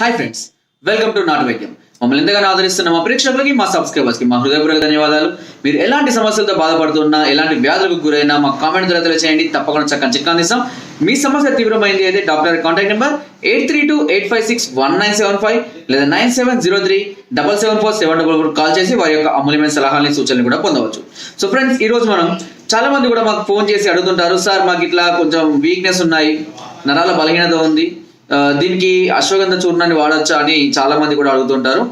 Hi friends welcome to నాటు వైద్యం మమ్మల్ని ఎంతగానో ఆదరిస్తున్న మా ప్రేక్షకులకి మా సబ్స్క్రైబర్స్కి మా హృదయపూర్వక ధన్యవాదాలు. మీరు ఎలాంటి సమస్యలతో బాధపడుతున్నా ఎలాంటి వ్యాధులకు గురైనా మా కామెంట్ ద్వారా తెలియజేయండి తప్పకుండా చక్కని చిక్కా అందిస్తాం. మీ సమస్య తీవ్రమైంది అయితే doctor contact number eight three two eight five six one nine seven five లేదా nine seven zero three double seven four seven double four call చేసి వారి యొక్క అమూల్యమైన సలహాలని సూచనలు కూడా పొందవచ్చు. సో ఫ్రెండ్స్ ఈ రోజు మనం చాలా మంది కూడా మాకు ఫోన్ చేసి అడుగుతుంటారు సార్ మాకు ఇట్లా కొంచెం వీక్నెస్ ఉన్నాయి నరాల బలహీనత ఉంది దీనికి అశ్వగంధ చూర్ణాన్ని వాడచ్చా అని చాలా మంది కూడా అడుగుతుంటారు.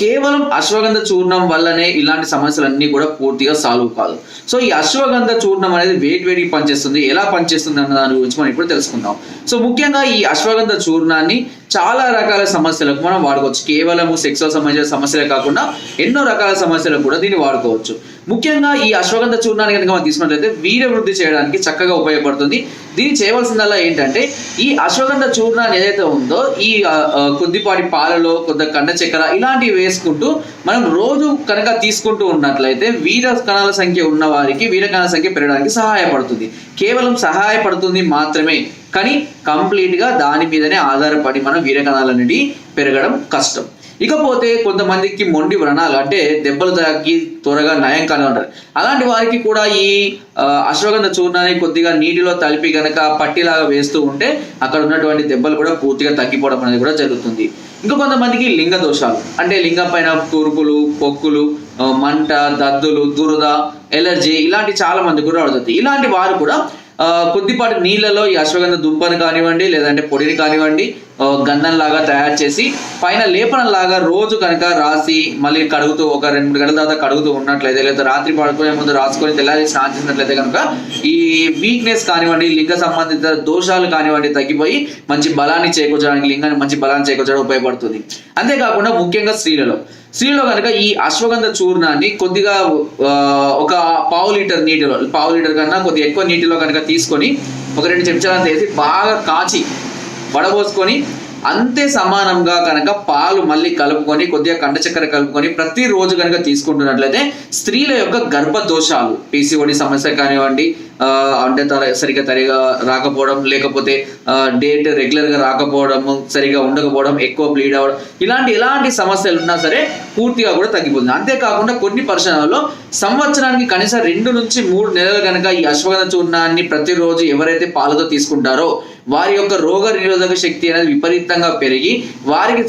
కేవలం అశ్వగంధ చూర్ణం వల్లనే ఇలాంటి సమస్యలన్నీ కూడా పూర్తిగా సాల్వ్ కాదు. సో ఈ అశ్వగంధ చూర్ణం అనేది వేడి వేడికి పనిచేస్తుంది. ఎలా పనిచేస్తుంది అన్న దాని గురించి మనం ఇప్పుడు తెలుసుకుందాం. సో ముఖ్యంగా ఈ అశ్వగంధ చూర్ణాన్ని చాలా రకాల సమస్యలకు మనం వాడుకోవచ్చు. కేవలం సెక్సువల్ సంబంధించిన సమస్యలే కాకుండా ఎన్నో రకాల సమస్యలకు కూడా దీన్ని వాడుకోవచ్చు. ముఖ్యంగా ఈ అశ్వగంధ చూర్ణాన్ని కనుక మనం తీసుకున్నట్లయితే వీర్య వృద్ధి చేయడానికి చక్కగా ఉపయోగపడుతుంది. దీన్ని చేయవలసిందల్లా ఏంటంటే ఈ అశ్వగంధ చూర్ణాన్ని ఏదైతే ఉందో ఈ కొద్దిపాటి పాలలో కొద్ది కండ చక్కెర ఇలాంటివి వేసుకుంటూ మనం రోజు కనుక తీసుకుంటూ ఉన్నట్లయితే వీర కణాల సంఖ్య ఉన్న వారికి వీర కణాల సంఖ్య పెరగడానికి సహాయపడుతుంది. కేవలం సహాయపడుతుంది మాత్రమే. కానీ కంప్లీట్గా దాని మీదనే ఆధారపడి మనం వీరకణాలన్నిటి పెరగడం కష్టం. ఇకపోతే కొంతమందికి మొండి వ్రణాలు అంటే దెబ్బలు తగ్గి త్వరగా నయం కాని ఉంటారు. అలాంటి వారికి కూడా ఈ అశ్వగంధ చూర్ణాన్ని కొద్దిగా నీటిలో తలిపి గనక పట్టిలాగా వేస్తూ ఉంటే అక్కడ ఉన్నటువంటి దెబ్బలు కూడా పూర్తిగా తగ్గిపోవడం అనేది కూడా జరుగుతుంది. ఇంకా కొంతమందికి లింగ దోషాలు అంటే లింగం పైన కురుకులు పొక్కులు మంట దద్దులు దురద ఎలర్జీ ఇలాంటి చాలా మంది కూడా అడుగుతుంది ఇలాంటి వారు కూడా కొద్దిపాటి నీళ్ళలో ఈ అశ్వగంధ దుంపను కానివ్వండి లేదంటే పొడిని కానివ్వండి గంధం లాగా తయారు చేసి పైన లేపనం లాగా రోజు కనుక రాసి మళ్ళీ కడుగుతూ ఒక రెండు మూడు గంటల తర్వాత కడుగుతూ ఉన్నట్లయితే లేదా రాత్రి పడుకునే ముందు రాసుకొని తెల్లారి స్నానం చేసినట్లయితే కనుక ఈ వీక్నెస్ కానివ్వండి లింగ సంబంధిత దోషాలు కానివ్వండి తగ్గిపోయి మంచి బలాన్ని చేకూర్చడానికి లింగాన్ని మంచి బలాన్ని చేకూర్చడానికి ఉపయోగపడుతుంది. అంతేకాకుండా ముఖ్యంగా స్త్రీలలో. స్త్రీలో కనుక ఈ అశ్వగంధ చూర్ణాన్ని కొద్దిగా ఒక పావు లీటర్ నీటిలో పావు లీటర్ కన్నా కొద్దిగా ఎక్కువ నీటిలో కనుక తీసుకొని ఒక రెండు చెంచాలంత వేసి బాగా కాచి వడబోసుకొని అంతే సమానంగా కనుక పాలు మళ్ళీ కలుపుకొని కొద్దిగా కండ చక్కెర కలుపుకొని ప్రతిరోజు కనుక తీసుకుంటున్నట్లయితే స్త్రీల యొక్క గర్భ దోషాలు పీసీఓడి సమస్య కానివ్వండి అంటే తర సరిగా తరిగా రాకపోవడం లేకపోతే డేట్ రెగ్యులర్గా రాకపోవడము రాకపోవడం సరిగా ఉండకపోవడం ఎక్కువ బ్లీడ్ అవ్వడం ఇలాంటి ఎలాంటి సమస్యలు ఉన్నా సరే పూర్తిగా కూడా తగ్గిపోతుంది. అంతేకాకుండా కొన్ని పరిశ్రమల్లో సంవత్సరానికి కనీసం రెండు నుంచి మూడు నెలలు కనుక ఈ అశ్వగంధ చూర్ణాన్ని ప్రతిరోజు ఎవరైతే పాలతో తీసుకుంటారో వారి యొక్క రోగ నిరోధక శక్తి అనేది విపరీతంగా పెరిగి వారికి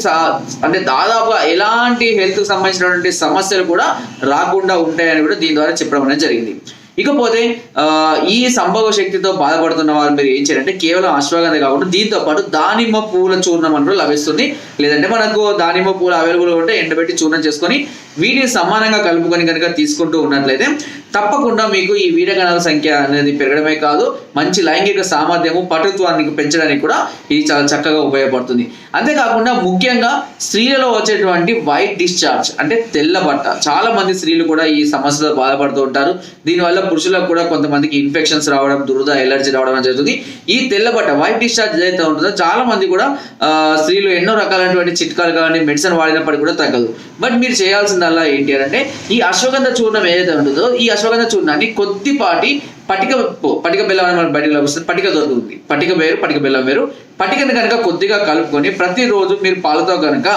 అంటే దాదాపుగా ఎలాంటి హెల్త్ సంబంధించినటువంటి సమస్యలు కూడా రాకుండా ఉంటాయని కూడా దీని ద్వారా చెప్పడం అనేది జరిగింది. ఇకపోతే ఆ, ఈ సంభవ శక్తితో బాధపడుతున్న వారు మీరు ఏం చేయాలంటే కేవలం అశ్వగంధ కాకుండా దీంతో పాటు దానిమ్మ పూల చూర్ణం అని కూడా లభిస్తుంది. లేదంటే మనకు దానిమ్మ పూలు అవైలబుల్ ఉంటే ఎండబెట్టి చూర్ణం చేసుకొని వీటిని సమానంగా కలుపుకొని కనుక తీసుకుంటూ ఉన్నట్లయితే తప్పకుండా మీకు ఈ వీరగణాల సంఖ్య అనేది పెరగడమే కాదు మంచి లైంగిక సామర్థ్యము పటుత్వాన్ని పెంచడానికి కూడా ఇది చాలా చక్కగా ఉపయోగపడుతుంది. అంతేకాకుండా ముఖ్యంగా స్త్రీలలో వచ్చేటువంటి వైట్ డిశ్చార్జ్ అంటే తెల్ల బట్ట. చాలా మంది స్త్రీలు కూడా ఈ సమస్యతో బాధపడుతూ ఉంటారు. దీనివల్ల పురుషులకు కూడా కొంతమందికి ఇన్ఫెక్షన్స్ రావడం దురద ఎలర్జీ రావడం జరుగుతుంది. ఈ తెల్ల బట్ట వైట్ డిశ్చార్జ్ ఏదైతే ఉంటుందో చాలా మంది కూడా స్త్రీలు ఎన్నో రకాల రకాలైనటువంటి చిట్కాలు కానీ మెడిసిన్ వాడినప్పటికీ కూడా తగ్గదు. బట్ మీరు చేయాల్సిందల్లా ఏంటి అంటే ఈ అశ్వగంధ చూర్ణం ఏదైతే ఉంటుందో ఈ అశ్వగంధ చూర్ణాన్ని కొద్దిపాటి పటిక పటిక బెల్లం అని మన బయటలో లభిస్తుంది. పటిక దొరుకుతుంది. పటిక వేరు పటిక బెల్లం వేరు. పటికను కనుక కొద్దిగా కలుపుకొని ప్రతిరోజు మీరు పాలతో కనుక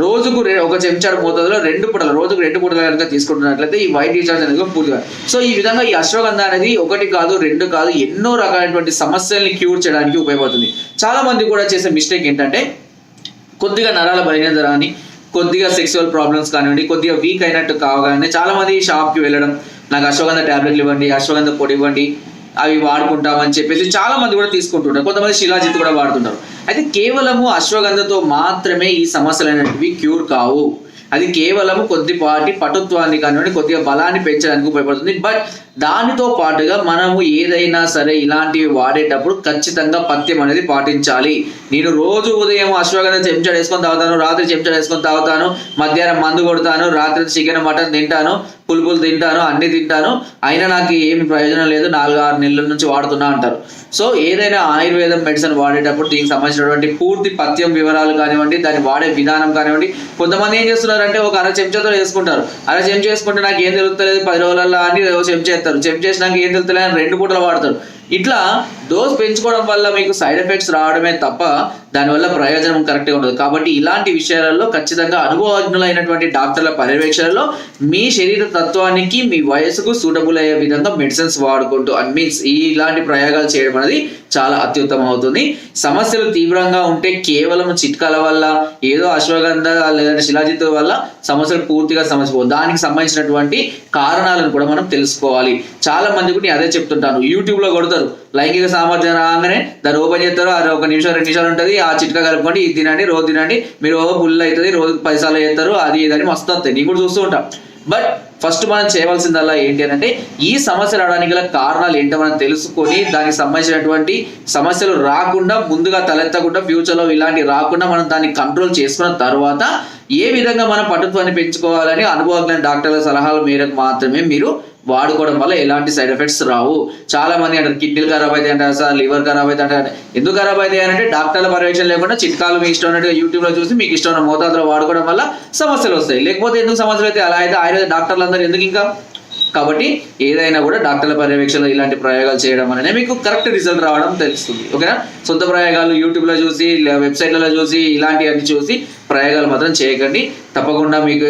రోజుకు ఒక చెంచాడు మోతాదులో రెండు పూటలు రోజుకు రెండు పూటలు కనుక తీసుకుంటున్నట్లయితే ఈ వైట్ డిశ్చార్జ్ అనేది పూర్తిగా సో ఈ విధంగా ఈ అశ్వగంధ అనేది ఒకటి కాదు రెండు కాదు ఎన్నో రకాలైనటువంటి సమస్యల్ని క్యూర్ చేయడానికి ఉపయోగపడుతుంది. చాలా మంది కూడా చేసే మిస్టేక్ ఏంటంటే కొద్దిగా నరాల బలహీనత రాని కొద్దిగా సెక్సువల్ ప్రాబ్లమ్స్ కానివ్వండి కొద్దిగా వీక్ అయినట్టు కావగానే చాలా మంది షాప్కి వెళ్ళడం నాకు అశ్వగంధ ట్యాబ్లెట్లు ఇవ్వండి అశ్వగంధ పొడి ఇవ్వండి అవి వాడుకుంటామని చెప్పేసి చాలా మంది కూడా తీసుకుంటుంటారు. కొంతమంది శిలాజిత్ కూడా వాడుతుంటారు. అయితే కేవలము అశ్వగంధతో మాత్రమే ఈ సమస్యలు అనేటివి క్యూర్ కావు. అది కేవలం కొద్దిపాటి పటుత్వాన్ని కానివ్వండి కొద్దిగా బలాన్ని పెంచడానికి ఉపయోగపడుతుంది. బట్ దానితో పాటుగా మనము ఏదైనా సరే ఇలాంటివి వాడేటప్పుడు ఖచ్చితంగా పథ్యం అనేది పాటించాలి. నేను రోజు ఉదయం అశ్వగంధ చెంచాడు వేసుకొని తాగుతాను రాత్రి చెంచాడు వేసుకొని తాగుతాను మధ్యాహ్నం మందు కొడతాను రాత్రి చికెన్ మటన్ తింటాను పులుపులు తింటాను అన్ని తింటాను అయినా నాకు ఏమి ప్రయోజనం లేదు నాలుగు ఆరు నెలల నుంచి వాడుతున్నా అంటారు. సో ఏదైనా ఆయుర్వేదం మెడిసిన్ వాడేటప్పుడు దీనికి సంబంధించినటువంటి పూర్తి పథ్యం వివరాలు కానివ్వండి దాన్ని వాడే విధానం కానివ్వండి కొంతమంది ఏం చేస్తున్నారంటే ఒక అర చెంచాతో వేసుకుంటారు. అర చెంచా వేసుకుంటే నాకు ఏం తెలుస్తలేదు పది రోజులలో అని ఓ చెంచా ఎత్తారు చెంచా వేసినాక ఏం తెలుస్తలేదు అని రెండు పూటలు వాడతారు. ఇట్లా డోస్ పెంచుకోవడం వల్ల మీకు సైడ్ ఎఫెక్ట్స్ రావడమే తప్ప దానివల్ల ప్రయోజనం కరెక్ట్గా ఉండదు. కాబట్టి ఇలాంటి విషయాలలో ఖచ్చితంగా అనుభవజ్ఞులైనటువంటి డాక్టర్ల పర్యవేక్షణలో మీ శరీర తత్వానికి మీ వయసుకు సూటబుల్ అయ్యే విధంగా మెడిసిన్స్ వాడుకుంటూ అండ్ మీన్స్ ఈ ఇలాంటి ప్రయోగాలు చేయడం అనేది చాలా అత్యుత్తమం అవుతుంది. సమస్యలు తీవ్రంగా ఉంటే కేవలం చిట్కాల వల్ల ఏదో అశ్వగంధ లేదంటే శిలాజిత్ వల్ల సమస్యలు పూర్తిగా సమస్య దానికి సంబంధించినటువంటి కారణాలను కూడా మనం తెలుసుకోవాలి. చాలా మంది కూడా నేను అదే చెప్తుంటాను. యూట్యూబ్లో కొడతారు. లైంగిక సామర్థ్యం రాగానే దాన్ని ఓపెన్ చేస్తారు. అది ఒక నిమిషం రెండు నిమిషాలు ఉంటుంది. ఆ చిట్కా కలుపుకోండి ఇది తినండి రోజు తినండి. మీరు ఫుల్ బుల్ అవుతుంది రోజు పైసలు చేస్తారు. అది ఇదని మస్తు వస్తాయి. నేను కూడా చూస్తూ ఉంటాం. బట్ ఫస్ట్ మనం చేయవలసిందల్లా ఏంటి అంటే ఈ సమస్య రావడానికి గల కారణాలు ఏంటో మనం తెలుసుకొని దానికి సంబంధించినటువంటి సమస్యలు రాకుండా ముందుగా తలెత్తకుండా ఫ్యూచర్లో ఇలాంటివి రాకుండా మనం దాన్ని కంట్రోల్ చేసుకున్న తర్వాత ఏ విధంగా మనం పట్టుత్వాన్ని పెంచుకోవాలని అనుభవజ్ఞ డాక్టర్ల సలహాల మేరకు మాత్రమే మీరు వాడుకోవడం వల్ల ఎలాంటి సైడ్ ఎఫెక్ట్స్ రావు. చాలా మంది అంటారు కిడ్నీలు ఖరాబ్ అయితే అంటారు సార్ లివర్ ఖరాబ్ అయితే అంటారు. ఎందుకు ఖరాబ్ అయితే అంటే డాక్టర్ల పర్యవేక్షణ లేకుండా చిట్కాలు మీ ఇష్టం ఉన్నట్టుగా యూట్యూబ్లో చూసి మీకు ఇష్టం ఉన్న మోతాదులో వాడుకోవడం వల్ల సమస్యలు వస్తాయి. లేకపోతే ఎందుకు సమస్యలు అయితే అలా అయితే ఆయుర్వేద డాక్టర్లు అందరూ ఎందుకు ఇంకా? కాబట్టి ఏదైనా కూడా డాక్టర్ల పర్యవేక్షణలో ఇలాంటి ప్రయోగాలు చేయడం అనేది మీకు కరెక్ట్ రిజల్ట్ రావడం తెలుస్తుంది. ఓకేనా? సొంత ప్రయోగాలు యూట్యూబ్లో చూసి వెబ్సైట్లలో చూసి ఇలాంటివన్నీ చూసి ప్రయోగాలు మాత్రం చేయకండి. తప్పకుండా మీకు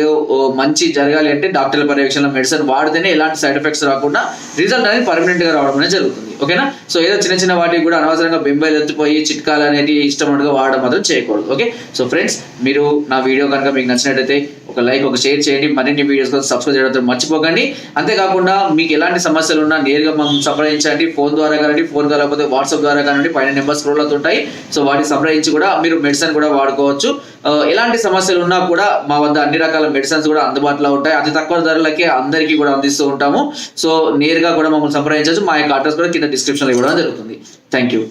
మంచి జరగాలి అంటే డాక్టర్ల పర్యవేక్షణలో మెడిసిన్ వాడితేనే ఎలాంటి సైడ్ ఎఫెక్ట్స్ రాకుండా రిజల్ట్ అనేది పర్మనెంట్గా రావడం అనేది జరుగుతుంది. ఓకేనా? సో ఏదో చిన్న చిన్న వాటికి కూడా అనవసరంగా బెంబాయిలు ఎత్తిపోయి చిట్కాలు అనేది ఇష్టం ఉన్నట్టుగా వాడడం మాత్రం చేయకూడదు. ఓకే? సో ఫ్రెండ్స్ మీరు నా వీడియో కనుక మీకు నచ్చినట్టయితే ఒక లైక్ ఒక షేర్ చేయండి. మరిన్ని వీడియోస్ కోసం సబ్స్క్రైబ్ చేయడం మర్చిపోకండి. అంతేకాకుండా మీకు ఎలాంటి సమస్యలు ఉన్నా నేరుగా మమ్మల్ని సంప్రదించండి. ఫోన్ ద్వారా కానీ ఫోన్ ద్వారా లేకపోతే వాట్సాప్ ద్వారా కానీ పైన నెంబర్ స్క్రోల్ అవుతుంటాయి. సో వాటిని సంప్రదించి కూడా మీరు మెడిసిన్ కూడా వాడుకోవచ్చు. ఎలాంటి సమస్యలు ఉన్నా కూడా మా వద్ద అన్ని రకాల మెడిసిన్స్ కూడా అందుబాటులో ఉంటాయి. అతి తక్కువ ధరలకే అందరికీ కూడా అందిస్తూ ఉంటాము. సో నేరుగా కూడా మమ్మల్ని సంప్రదించవచ్చు. మా యొక్క అడ్రస్ కూడా కింద డిస్క్రిప్షన్లో ఇవ్వడం జరుగుతుంది. Thank you